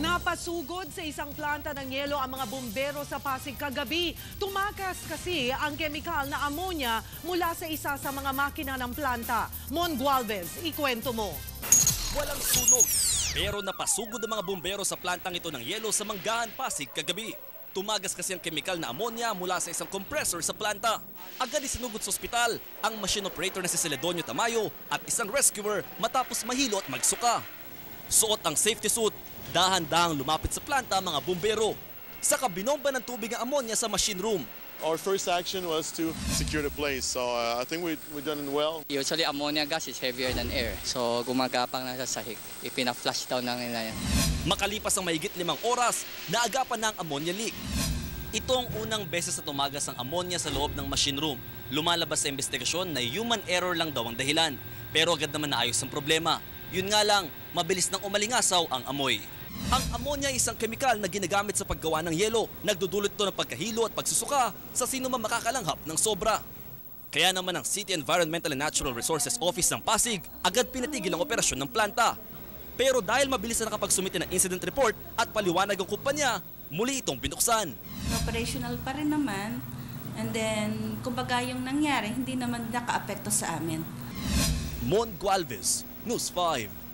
Napasugod sa isang planta ng yelo ang mga bumbero sa Pasig kagabi. Tumakas kasi ang kemikal na ammonia mula sa isa sa mga makina ng planta. Mon Gualvez, ikwento mo. Walang sunog. Pero napasugod ang mga bumbero sa plantang ito ng yelo sa Manggahan, Pasig kagabi. Tumagas kasi ang kemikal na ammonia mula sa isang compressor sa planta. Agad isinugod sa ospital ang machine operator na si Celedonio Tamayo at isang rescuer matapos mahilo at magsuka. Suot ang safety suit, dahan-dahang lumapit sa planta ang mga bumbero. Saka binomba ng tubig ang ammonia sa machine room. Our first action was to secure the place, so uh, I think we we done well. Usually ammonia gas is heavier than air. So gumagapang na sa sahig. Ipina-flush down lang nila yan. Makalipas ang mahigit limang oras, naagapan na ang ammonia leak. Ito ang unang beses na tumagas ang ammonia sa loob ng machine room. Lumalabas sa investigasyon na human error lang daw ang dahilan. Pero agad naman naayos ang problema. Yun nga lang, mabilis nang umalingasaw ang amoy. Ang ammonia ay isang kemikal na ginagamit sa paggawa ng yelo. Nagdudulot ito ng pagkahilo at pagsusuka sa sino man makakalanghap ng sobra. Kaya naman ang City Environmental and Natural Resources Office ng Pasig agad pinatigil ang operasyon ng planta. Pero dahil mabilis na nakapagsumite ng incident report at paliwanag ang kumpanya, muli itong binuksan. operational pa rin naman. And then, kumbaga yung nangyari, hindi naman naka-apekto sa amin. Mon Gualvez, News 5.